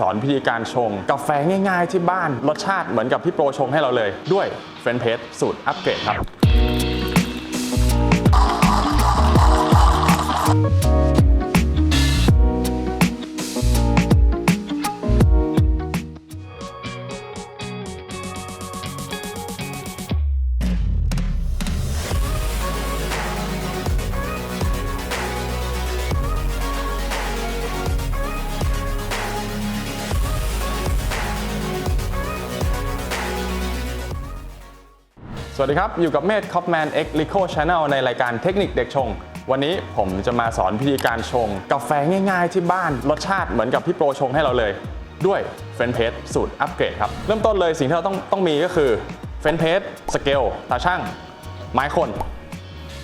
สอนพิธีการชง กาแฟง่ายๆที่บ้าน รสชาติเหมือนกับที่โปรชงให้เราเลยด้วยเฟรนเพสสูตรอัปเกรดครับ สวัสดีครับ อยู่กับเมธคอปแมนเอ็กลิโคชาแนลในรายการเทคนิคเด็กชง วันนี้ผมจะมาสอนวิธีการชง กาแฟง่ายๆ ที่บ้าน รสชาติเหมือนกับที่โปรชงให้เราเลย ด้วยเฟรนเพสสูตรอัปเกรดครับ เริ่มต้นเลยสิ่งที่เราต้องต้องมีก็คือเฟรนเพสสเกลตาช่าง ไม้คน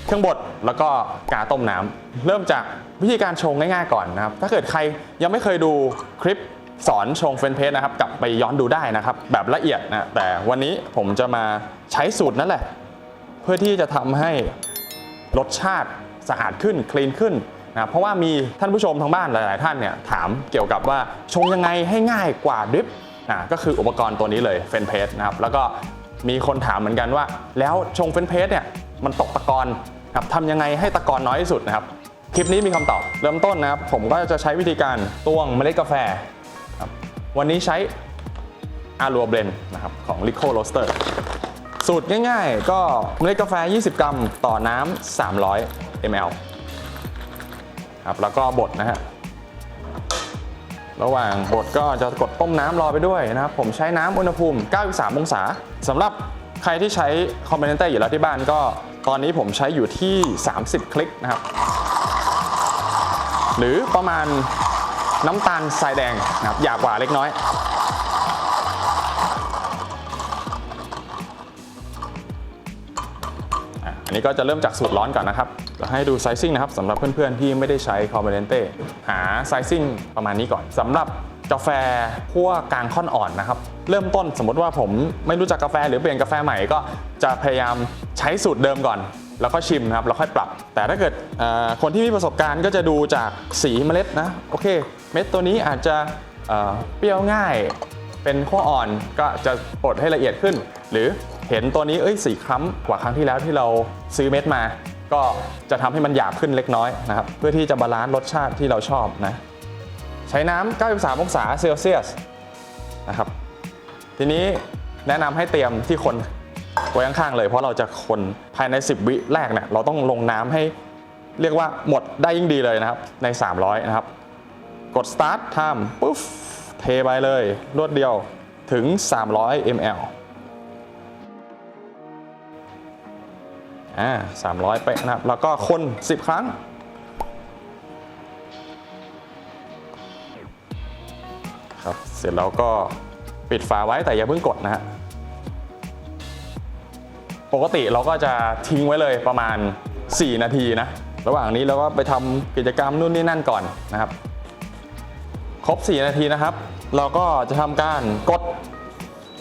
เครื่องบดแล้วก็กาต้มน้ำเริ่มจากวิธีการชงง่ายๆก่อนนะครับ ถ้าเกิดใครยังไม่เคยดูคลิป สอนชงเฟนเพสนะครับกลับไปย้อนดูได้นะครับ แบบละเอียดนะแต่วันนี้ผมจะมาใช้สูตรนั่นแหละ เพื่อที่จะทำให้รสชาติสะอาดขึ้นคลีนขึ้นนะเพราะว่ามีท่านผู้ชมทางบ้านหลาย ๆ ท่านเนี่ยถามเกี่ยวกับว่าชงยังไงให้ง่ายกว่าดริปนะก็คืออุปกรณ์ตัวนี้เลยเฟนเพสนะครับแล้วก็มีคนถามเหมือนกันว่า แล้วชงเฟนเพสเนี่ยมันตกตะกอนครับทำยังไงให้ตะกอนน้อยที่สุดนะครับคลิปนี้มีคำตอบเริ่มต้นนะครับผมก็จะใช้วิธีการตวงเมล็ดกาแฟ วันนี้ใช้อารัวเบลนนะครับของ l i c o Roaster สูตรง่ายๆ ก็เมล็ดกาแฟ 20 กรัมต่อน้ำ300 ml ครับแล้วก็บดนะฮะระหว่างบดก็จะกดต้มน้ำรอไปด้วยนะครับ ผมใช้น้ำอุณหภูมิ 93 องศาสำหรับใครที่ใช้คอมเมนเตอร์อยู่แล้วที่บ้านก็ตอนนี้ผมใช้อยู่ที่ 30 คลิกนะครับ หรือประมาณ น้ำตาลทรายแดงนะครับหยาบกว่าเล็กน้อยอันนี้ก็จะเริ่มจากสูตรร้อนก่อนนะครับ ให้ดูไซซิ่งนะครับสำหรับเพื่อนๆ ที่ไม่ได้ใช้คอมเบนเต้หาไซซิ่งประมาณนี้ก่อนสำหรับกาแฟคั่วกลางค่อนอ่อนนะครับ เริ่มต้นสมมติว่าผมไม่รู้จักกาแฟหรือเปลี่ยนกาแฟใหม่ก็จะพยายามใช้สูตรเดิมก่อน แล้วก็ชิมนะครับแล้วค่อยปรับ แต่ถ้าเกิดคนที่มีประสบการณ์ก็จะดูจากสีเมล็ดนะโอเค เม็ดตัวนี้อาจจะเปรี้ยวง่ายเป็นขั้วอ่อนก็จะบดให้ละเอียดขึ้น หรือเห็นตัวนี้เอ้ยสีคล้ำกว่าครั้งที่แล้วที่เราซื้อเม็ดมา ก็จะทำให้มันหยาบขึ้นเล็กน้อยนะครับเพื่อที่จะบาลานซ์รสชาติที่เราชอบนะใช้น้ำ93 องศาเซลเซียสนะครับทีนี้แนะนำให้เตรียมที่คน ไว้ข้างๆเลย เพราะเราจะคนภายใน 10 วิแรกเนี่ยเราต้องลงน้ำให้เรียกว่าหมดได้ยิ่งดีเลยนะครับ ใน 300 นะครับ กด start time ปุ๊บเทไปเลย รวดเดียวถึง 300 ml อ่า300 เป๊ะนะครับ แล้วก็คน 10 ครั้ง ครับ เสร็จแล้วก็ปิดฝาไว้แต่อย่าเพิ่งกดนะฮะ ปกติเราก็จะทิ้งไว้เลยประมาณ 4 นาทีนะ ระหว่างนี้เราก็ไปทำกิจกรรมนู่นนี่นั่นก่อนนะครับ ครบ 4 นาทีนะครับ เราก็จะทำการกด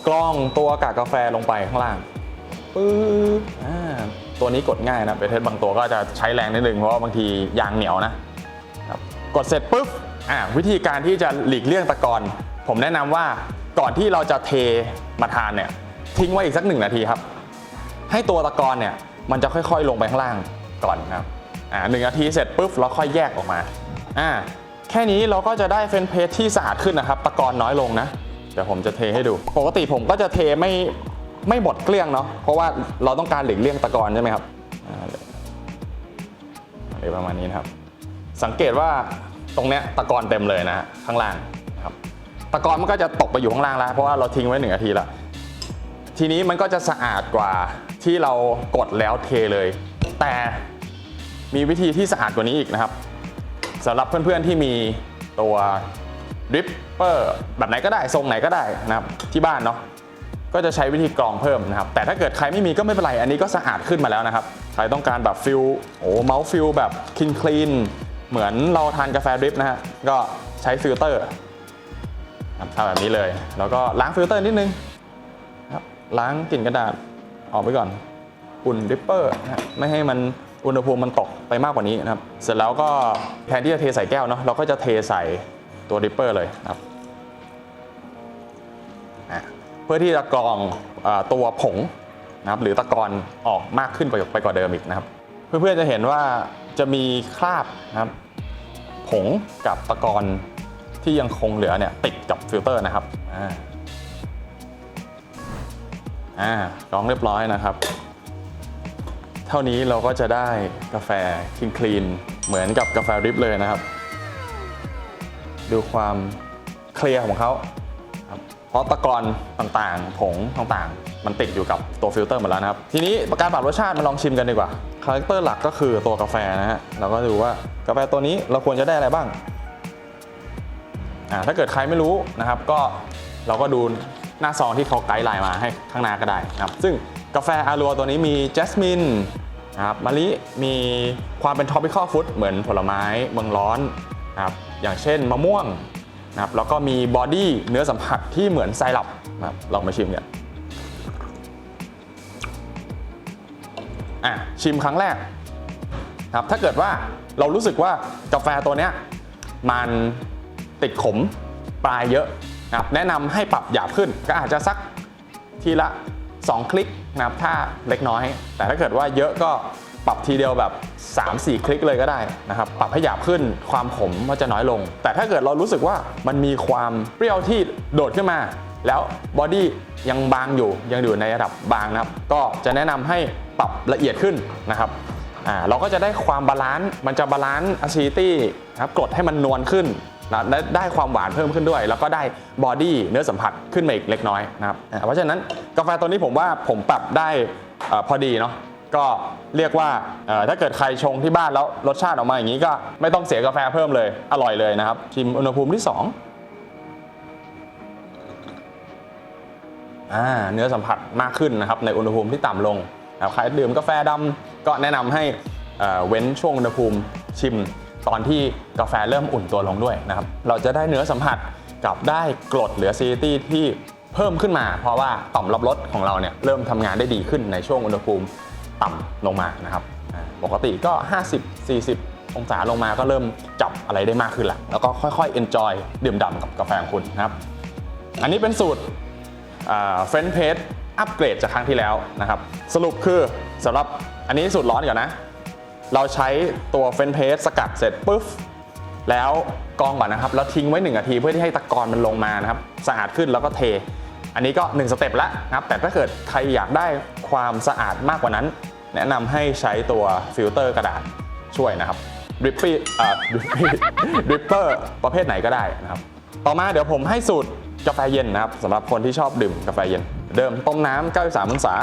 กล้องตัวกากกาแฟลงไปข้างล่างปึ๊บอ่าตัวนี้กดง่ายนะเบเทสบางตัวก็จะใช้แรงนิดนึงเพราะว่าบางทียางเหนียวนะครับกดเสร็จปุ๊บอ่าวิธีการที่จะหลีกเลี่ยงตะกอนผมแนะนำว่าก่อนที่เราจะเทมาทานเนี่ยทิ้งไว้อีกสักหนึ่งนาทีครับ ให้ตัวตะกอนเนี่ยมันจะค่อยๆ ลงไปข้างล่างก่อนครับอ่าหนึ่งนาทีเสร็จปุ๊บเราค่อยแยกออกมาอ่าแค่นี้เราก็จะได้เฟนเพสที่สะอาดขึ้นนะครับ ตะกอนน้อยลงนะ เดี๋ยวผมจะเทให้ดู ปกติผมก็จะเทไม่ไม่หมดเกลี้ยงเนาะเพราะว่าเราต้องการหลีกเลี่ยงตะกอนใช่ไหมครับอ่าเดี๋ยประมาณนี้นะครับ สังเกตว่าตรงเนี้ยตะกอนเต็มเลยนะข้างล่างครับตะกอนมันก็จะตกไปอยู่ข้างล่างแล้วเพราะว่าเราทิ้งไว้หนึ่งนาทีละ ทีนี้มันก็จะสะอาดกว่าที่เรากดแล้วเทเลย แต่มีวิธีที่สะอาดกว่านี้อีกนะครับสำหรับเพื่อนๆที่มีตัวดริปเปอร์แบบไหนก็ได้ทรงไหนก็ได้นะครับที่บ้านเนาะก็จะใช้วิธีกรองเพิ่มนะครับ แต่ถ้าเกิดใครไม่มีก็ไม่เป็นไร อันนี้ก็สะอาดขึ้นมาแล้วนะครับ ใครต้องการแบบฟิลโอ้เมาส์ฟิลแบบคลีนคลีนเหมือนเราทานกาแฟดริปนะฮะก็ใช้ฟิลเตอร์ทำแบบนี้เลย แล้วก็ล้างฟิลเตอร์นิดนึง ล้างกลิ่นกระดาษออกไปก่อน อุ่นดริปเปอร์นะฮะไม่ให้มันอุณหภูมิมันตกไปมากกว่านี้นะครับ เสร็จแล้วก็แทนที่จะเทใส่แก้วเนาะเราก็จะเทใส่ตัวดริปเปอร์เลยนะครับเพื่อที่จะกรองอตัวผงนะครับหรือตะกอนออกมากขึ้นไปไปกว่าเดิมอีกนะครับ เพื่อนๆจะเห็นว่าจะมีคราบนะครับผงกับตะกอนที่ยังคงเหลือเนี่ยติดกับฟิลเตอร์นะครับ อ่าอ่ากรองเรียบร้อยนะครับ เท่านี้เราก็จะได้กาแฟคลีนคลีนเหมือนกับกาแฟริปเลยนะครับ ดูความเคลียร์ของเขาเพราะตะกอนต่างๆ ผงต่างๆ มันติดอยู่กับตัวฟิลเตอร์หมดแล้วนะครับ ทีนี้การปรับรสชาติมาลองชิมกันดีกว่า คาแรคเตอร์หลักก็คือตัวกาแฟนะฮะ เราก็ดูว่ากาแฟตัวนี้เราควรจะได้อะไรบ้าง อ่า ถ้าเกิดใครไม่รู้นะครับ ก็เราก็ดู หน้าซองที่เขาไกด์ไลน์มาให้ข้างหน้าก็ได้นะครับ ซึ่งกาแฟอารัวตัวนี้มีแจสมินนะครับมะลิมีความเป็น tropical fruit เหมือนผลไม้เมืองร้อนนะครับอย่างเช่นมะม่วงนะครับแล้วก็มีบอดี้เนื้อสัมผัสที่เหมือนไซรัปนะครับลองมาชิมกันอะชิมครั้งแรกครับถ้าเกิดว่าเรารู้สึกว่ากาแฟตัวเนี้ยมันติดขมปลายเยอะ นะครับแนะนำให้ปรับหยาบขึ้น ก็อาจจะสักทีละ 2 คลิกนะครับถ้าเล็กน้อย แต่ถ้าเกิดว่าเยอะก็ปรับทีเดียวแบบ 3-4 คลิกเลยก็ได้นะครับปรับให้หยาบขึ้นความขมก็จะน้อยลง แต่ถ้าเกิดเรารู้สึกว่ามันมีความเปรี้ยวที่โดดขึ้นมา แล้วบอดี้ยังบางอยู่ยังอยู่ในระดับบางนะครับ ก็จะแนะนำให้ปรับละเอียดขึ้นนะครับอ่าเราก็จะได้ความบาลานซ์มันจะบาลานซ์อะซิตี้นะครับกรดให้มันนวลขึ้น นะได้ได้ความหวานเพิ่มขึ้นด้วย แล้วก็ได้บอดี้เนื้อสัมผัสขึ้นมาอีกเล็กน้อยนะครับเพราะฉะนั้นกาแฟตัวนี้ผมว่าผมปรับได้อพอดีเนาะก็เรียกว่าถ้าเกิดใครชงที่บ้านแล้วรสชาติออกมาอย่างนี้ก็ไม่ต้องเสียกาแฟเพิ่มเลยอร่อยเลยนะครับ ชิมอุณหภูมิที่2อ่าเนื้อสัมผัสมากขึ้นนะครับในอุณหภูมิที่ต่ำลงใครดื่มกาแฟดำก็แนะนำให้เว้นช่วงอุณหภูมิชิม ตอนที่กาแฟเริ่มอุ่นตัวลงด้วยนะครับ เราจะได้เนื้อสัมผัสกับได้กรดหรือ acidity ที่เพิ่มขึ้นมา เพราะว่าต่อมรับรสของเราเนี่ยเริ่มทำงานได้ดีขึ้นในช่วงอุณหภูมิต่ำลงมานะครับ ปกติก็ 50 40 องศาลงมาก็เริ่มจับอะไรได้มากขึ้นละแล้วก็ค่อยๆ enjoy ดื่มด่ำกับกาแฟของคุณนะครับ อันนี้เป็นสูตรเฟรนเพสอัปเกรดจากครั้งที่แล้วนะครับ สรุปคือสำหรับอันนี้สูตรร้อนก่อนนะ เราใช้ตัวเฟนเพสสกัดเสร็จปุ๊บแล้วกองก่อนนะครับ แล้วทิ้งไว้ 1 นาทีเพื่อที่ให้ตะกอนมันลงมานะครับสะอาดขึ้นแล้วก็เท อันนี้ก็ 1 สเต็ปแล้วนะครับ แต่ถ้าเกิดใครอยากได้ความสะอาดมากกว่านั้น แนะนำให้ใช้ตัวฟิลเตอร์กระดาษช่วยนะครับดริปปี้อ่าดริปปี้ดริปเปอร์ประเภทไหนก็ได้นะครับ ต่อมาเดี๋ยวผมให้สูตรกาแฟเย็นนะครับสำหรับคนที่ชอบดื่มกาแฟเย็น เดิมต้มน้ำ93องศา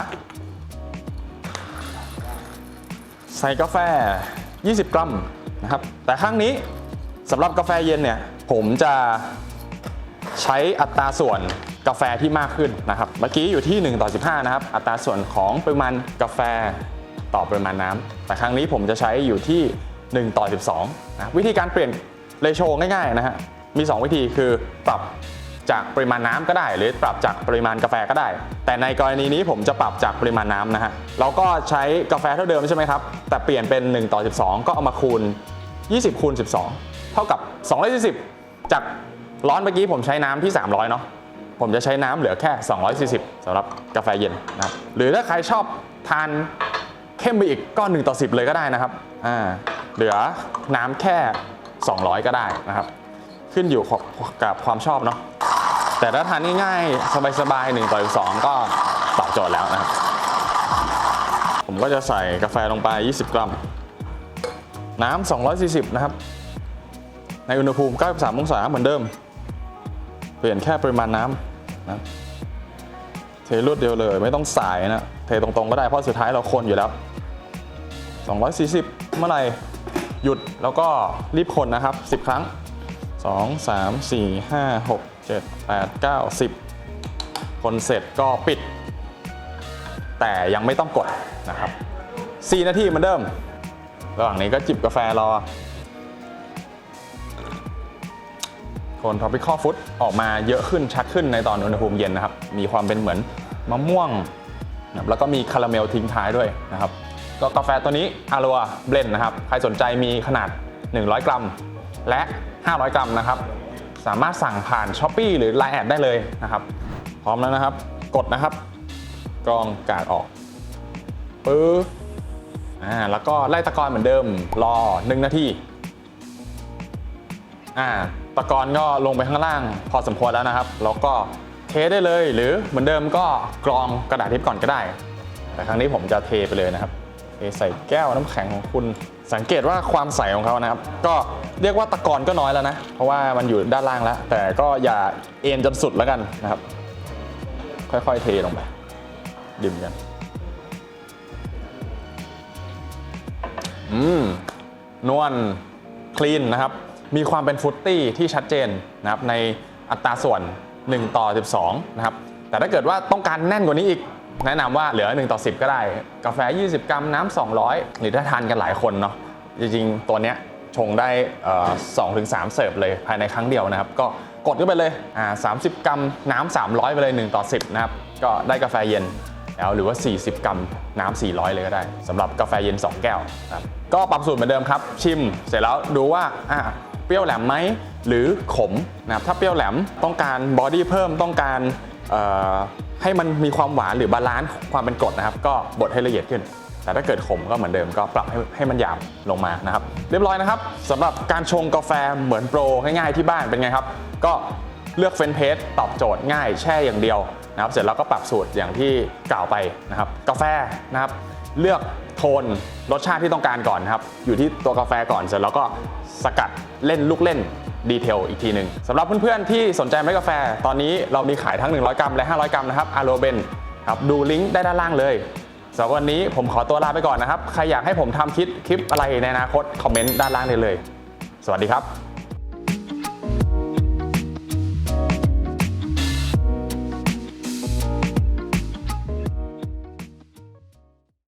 ใส่กาแฟ 20 กรัมนะครับ แต่ครั้งนี้สำหรับกาแฟเย็นเนี่ยผมจะใช้อัตราส่วนกาแฟที่มากขึ้นนะครับ เมื่อกี้อยู่ที่ 1 ต่อ 15 นะครับ อัตราส่วนของปริมาณกาแฟต่อปริมาณน้ำแต่ครั้งนี้ผมจะใช้อยู่ที่ 1 ต่อ 12นะวิธีการเปลี่ยนเรโชง่ายๆนะฮะมี 2 วิธีคือปรับ จากปริมาณน้ำก็ได้ หรือปรับจากปริมาณกาแฟก็ได้ แต่ในกรณีนี้ผมจะปรับจากปริมาณน้ำนะฮะเราก็ใช้กาแฟเท่าเดิมใช่ไหมครับ แต่เปลี่ยนเป็น 1 ต่อ 12 ก็เอามาคูณ 20 คูณ 12 เท่ากับ 240 จากร้อนเมื่อกี้ผมใช้น้ำที่ 300 เนาะผมจะใช้น้ำเหลือแค่ 240สำหรับกาแฟเย็นนะรหรือถ้าใครชอบทานเข้มไปอีกก็1ต่อ 10 เลยก็ได้นะครับอ่าเหลือน้ำแค่ 200 ก็ได้นะครับ ขึ้นอยู่กับความชอบเนาะแต่ถ้าทานง่ายๆสบายๆ1ต่อ2ก็ตอบโจทย์แล้วนะครับ ผมก็จะใส่กาแฟลงไป 20 กรัม น้ำ 240 นะครับ ในอุณหภูมิ 93 องศาเหมือนเดิม เปลี่ยนแค่ปริมาณน้ำนะเทรวดเดียวเลยไม่ต้องสายนะ เทตรงๆก็ได้เพราะสุดท้ายเราคนอยู่แล้ว 240 เมื่อไหร่หยุดแล้วก็รีบคนนะครับ 10 ครั้ง 2 3 4 5 6 7 8 9 10 คนเสร็จก็ปิด แต่ยังไม่ต้องกดนะครับ 4 นาทีเหมือนเดิม ระหว่างนี้ก็จิบกาแฟรอโทน tropical food ออกมาเยอะขึ้นชัดขึ้นในตอนอุณหภูมิเย็นนะครับ มีความเป็นเหมือนมะม่วงนะแล้วก็มีคาราเมลทิ้งท้ายด้วยนะครับ ก็กาแฟตัวนี้อารัวเบลนนะครับ ใครสนใจมีขนาด 100 กรัม และ 500 กรัมนะครับ สามารถสั่งผ่าน s h อ p e e หรือ Line แอดได้เลยนะครับ พร้อมแล้วนะครับ กดนะครับ กรองกากออกปึ๊บอ่าแล้วก็ไล่ตะกอนเหมือนเดิม รอ 1 นาทีอ่าตะกอนก็ลงไปข้างล่าง พอสมควรแล้วนะครับ แล้วก็เทได้เลยหรือเหมือนเดิมก็กรองกระดาษทิพย์ก่อนก็ได้ แต่ครั้งนี้ผมจะเทไปเลยนะครับ ใส่แก้วน้ำแข็งของคุณ สังเกตว่าความใสของเขานะครับ ก็เรียกว่าตะกอนก็น้อยแล้วนะ เพราะว่ามันอยู่ด้านล่างแล้ว แต่ก็อย่าเอ็นจนสุดแล้วกันนะครับ ค่อยๆเทลงไป ดื่มกัน อืม นวลคลีนนะครับ มีความเป็นฟุตตี้ที่ชัดเจนนะครับ ในอัตราส่วน 1 ต่อ 12 นะครับ แต่ถ้าเกิดว่าต้องการแน่นกว่านี้อีก แนะนำว่าเหลือ 1 ต่อ 10 ก็ได้ กาแฟ 20 กรัมน้ำ200 หรือถ้าทานกันหลายคนเนาะจริงๆ ตัวเนี้ยชงได้สองถึงสามเสิร์ฟเลยภายในครั้งเดียวนะครับ ก็กดเข้าไปเลยอ่า30กรัมน้ำ300 ไปเลย 1 ต่อ 10 นะครับ ก็ได้กาแฟเย็นแล้วหรือว่า 40 กรัมน้ำ400 เลยก็ได้สำหรับกาแฟเย็น 2 แก้วนะครับก็ปรับสูตรเหมือนเดิมครับ ชิมเสร็จแล้วดูว่าอะเปรี้ยวแหลมไหมหรือขมนะครับถ้าเปรี้ยวแหลมต้องการบอดี้เพิ่มต้องการ ให้มันมีความหวานหรือบาลานซ์ความเป็นกรดนะครับ ก็บดให้ละเอียดขึ้น แต่ถ้าเกิดขมก็เหมือนเดิมก็ปรับให้ให้มันหยาบลงมานะครับ เรียบร้อยนะครับสำหรับการชงกาแฟเหมือนโปรง่ายๆที่บ้านเป็นไงครับ ก็เลือกเฟนเพสตอบโจทย์ง่ายแช่อย่างเดียวนะครับ เสร็จแล้วก็ปรับสูตรอย่างที่กล่าวไปนะครับ กาแฟนะครับ เลือกโทนรสชาติที่ต้องการก่อนนะครับ อยู่ที่ตัวกาแฟก่อนเสร็จแล้วก็สกัดเล่นลูกเล่น ดีเทลอีกทีหนึ่งสำหรับเพื่อนๆที่สนใจเมล็ดกาแฟ ตอนนี้เรามีขายทั้ง 100 กรัมและ 500 กรัมนะครับอาโรเบนครับดูลิงก์ได้ด้านล่างเลยสำหรับวันนี้ผมขอตัวลาไปก่อนนะครับ ใครอยากให้ผมทำคลิปคลิปอะไรในอนาคต คอมเมนต์ด้านล่างได้เลย สวัสดีครับ